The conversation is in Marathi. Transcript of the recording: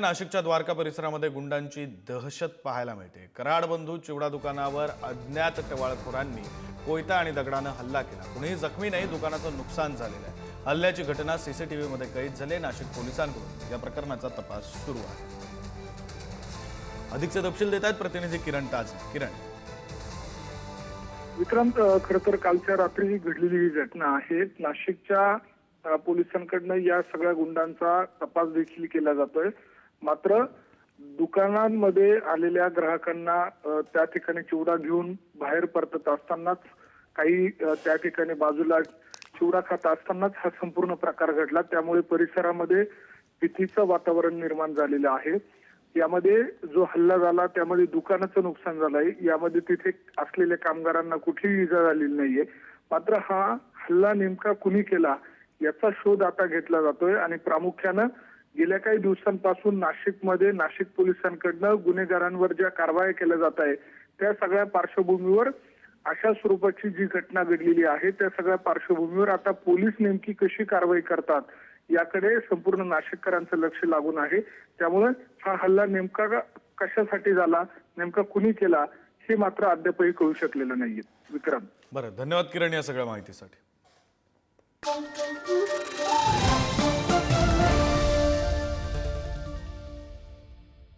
नाशिकच्या द्वारका परिसरामध्ये गुंडांची दहशत पाहायला मिळते. कराड बंधू चिवडा दुकानावर अज्ञात टवाळखोरांनी कोयता आणि दगडानं हल्ला केला. कुणीही जखमी नाही दुकानाचं नुकसान झालेलं आहे. हल्ल्याची घटना सीसीटीव्हीमध्ये कैद झाली नाशिक पोलिसांकडून. या प्रकरणाचा तपास सुरू आहे. अधिकचे तपशील देत आहेत प्रतिनिधी किरण ताज किरण. विक्रांत खर तर कालच्या रात्री घडलेली ही घटना आहे नाशिकच्या पोलिसांकडनं या सगळ्या गुंडांचा तपास देखील केला जातोय. मात्र दुकानांमध्ये आलेल्या ग्राहकांना त्या ठिकाणी चिवडा घेऊन बाहेर परतत असतानाच काही त्या ठिकाणी बाजूला चिवडा खात असतानाच हा संपूर्ण प्रकार घडला. त्यामुळे परिसरामध्ये भीतीचं वातावरण निर्माण झालेलं आहे. यामध्ये जो हल्ला झाला त्यामध्ये दुकानाचं नुकसान झालंय. यामध्ये तिथे असलेल्या कामगारांना कुठलीही इजा झालेली नाहीये. मात्र हा हल्ला नेमका कुणी केला याचा शोध आता घेतला जातोय आणि प्रामुख्यानं गेल्या काही दिवसांपासून नाशिकमध्ये नाशिक पोलिसांकडनं गुन्हेगारांवर ज्या कारवाया केल्या जात आहे त्या सगळ्या पार्श्वभूमीवर अशा स्वरूपाची जी घटना घडलेली आहे त्या सगळ्या पार्श्वभूमीवर आता पोलीस नेमकी कशी कारवाई करतात याकडे संपूर्ण नाशिककरांचं लक्ष लागून आहे. त्यामुळे हा हल्ला नेमका कशासाठी झाला नेमका कुणी केला हे मात्र अद्यापही कळू शकलेलं नाहीये. विक्रम. बरं धन्यवाद किरण या सगळ्या माहितीसाठी.